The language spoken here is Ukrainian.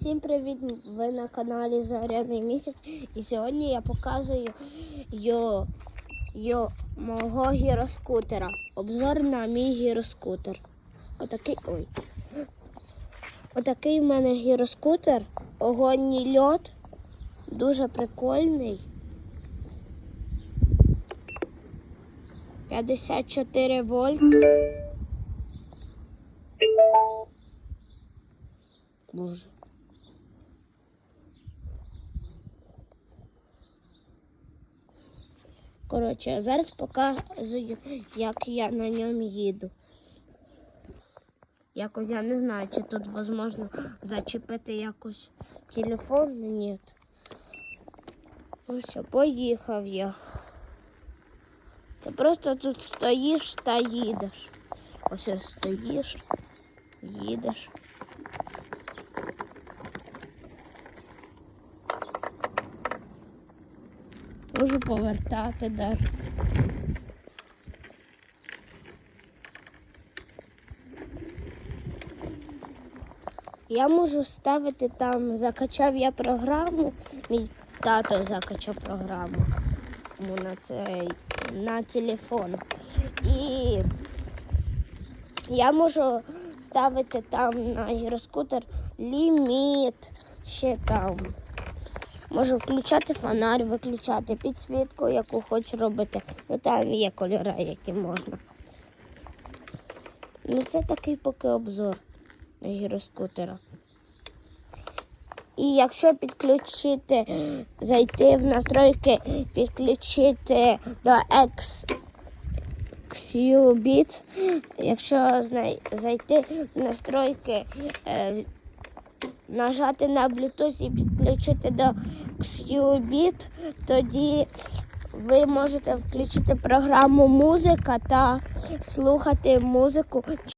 Всім привіт! Ви на каналі Зоряний місяць. І сьогодні я показую йо, йо, мого гіроскутера. Обзор на мій гіроскутер. Отакий. Ой. Отакий в мене гіроскутер. Огонній льот. Дуже прикольний. 54 вольт. Боже. Коротше, зараз показую, як я на ньому їду. Якось я не знаю, чи тут можливо зачепити якось телефон. Ні. Ось, поїхав я. Це просто тут стоїш та їдеш. Ось стоїш, їдеш. Можу повертати даже. Я можу ставити там, закачав я програму, мій тато закачав програму на цей на телефон. І я можу ставити там на гіроскутер ліміт, ще там. Можу включати фонарь, виключати підсвітку, яку хочу робити. Ну там є кольори, які можна. Ну це такий поки обзор гіроскутера. І якщо підключити, зайти в настройки, підключити до X, XUBIT, якщо зайти в настройки, е, нажати на Bluetooth і підключити до XUBIT, тоді ви можете включити програму музика та слухати музику